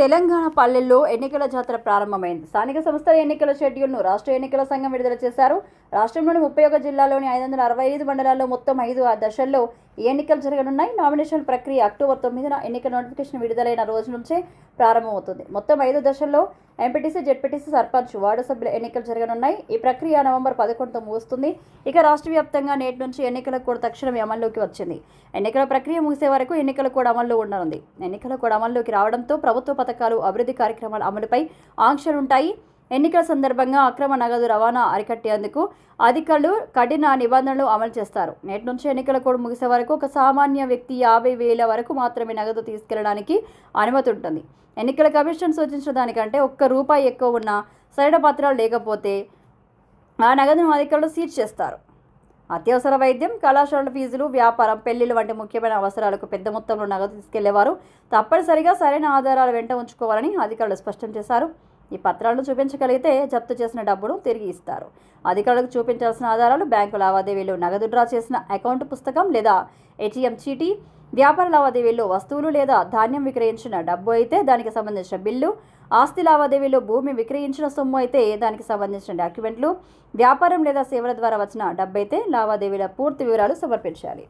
తెలంగాణ పల్లెల్లో ఎన్నికల జాతర ప్రారంభమైంది. స్థానిక సంస్థల ఎన్నికల షెడ్యూల్ను రాష్ట్ర ఎన్నికల సంఘం విడుదల చేశారు. రాష్ట్రంలోని ముప్పై ఒక జిల్లాలోని ఐదు వందల అరవై ఐదు మండలాల్లో మొత్తం ఐదు ఆ దశల్లో ఎన్నికలు జరగనున్నాయి. నామినేషన్ ప్రక్రియ అక్టోబర్ తొమ్మిదిన ఎన్నికల నోటిఫికేషన్ విడుదలైన రోజు నుంచే ప్రారంభమవుతుంది. మొత్తం ఐదు దశల్లో ఎంపీటీసీ జెడ్పీటీసీ సర్పంచ్ వార్డు సభ్యుల ఎన్నికలు జరగనున్నాయి. ఈ ప్రక్రియ నవంబర్ పదకొండుతో ముగుస్తుంది. ఇక రాష్ట్ర వ్యాప్తంగా నేటి నుంచి ఎన్నికలకు కూడా తక్షణమే అమల్లోకి వచ్చింది. ఎన్నికల ప్రక్రియ ముగిసే వరకు ఎన్నికల కూడా అమల్లో ఉండనుంది. ఎన్నికల కూడా అమల్లోకి రావడంతో ప్రభుత్వ పథకాలు అభివృద్ధి కార్యక్రమాల అమలుపై ఆంక్షలుంటాయి. ఎన్నికల సందర్భంగా అక్రమ నగదు రవాణా అరికట్టేందుకు అధికారులు కఠిన నిబంధనలు అమలు చేస్తారు. నేటి నుంచి ఎన్నికల కోడ్ ముగిసే వరకు ఒక సామాన్య వ్యక్తి యాభై వేల వరకు మాత్రమే నగదు తీసుకెళ్ళడానికి అనుమతి ఉంటుంది. ఎన్నికల కమిషన్ సూచించిన దానికంటే ఒక్క రూపాయి ఎక్కువ ఉన్న సరైన పత్రాలు లేకపోతే ఆ నగదును అధికారులు సీజ్ చేస్తారు. అత్యవసర వైద్యం కళాశాలల ఫీజులు వ్యాపారం పెళ్ళిళ్ళు వంటి ముఖ్యమైన అవసరాలకు పెద్ద మొత్తంలో నగదు తీసుకెళ్ళేవారు తప్పనిసరిగా సరైన ఆధారాలు వెంట ఉంచుకోవాలని అధికారులు స్పష్టం చేశారు. ఈ పత్రాలను చూపించగలిగితే జప్తు చేసిన డబ్బును తిరిగి ఇస్తారు. అధికారులకు చూపించాల్సిన ఆధారాలు బ్యాంకు లావాదేవీలు నగదు డ్రా చేసిన అకౌంట్ పుస్తకం లేదా ఏటీఎం చీటీ వ్యాపార లావాదేవీల్లో వస్తువులు లేదా ధాన్యం విక్రయించిన డబ్బు అయితే దానికి సంబంధించిన బిల్లు ఆస్తి లావాదేవీలో భూమి విక్రయించిన సొమ్ము అయితే దానికి సంబంధించిన డాక్యుమెంట్లు వ్యాపారం లేదా సేవల ద్వారా వచ్చిన డబ్బు అయితే లావాదేవీల పూర్తి వివరాలు సమర్పించాలి.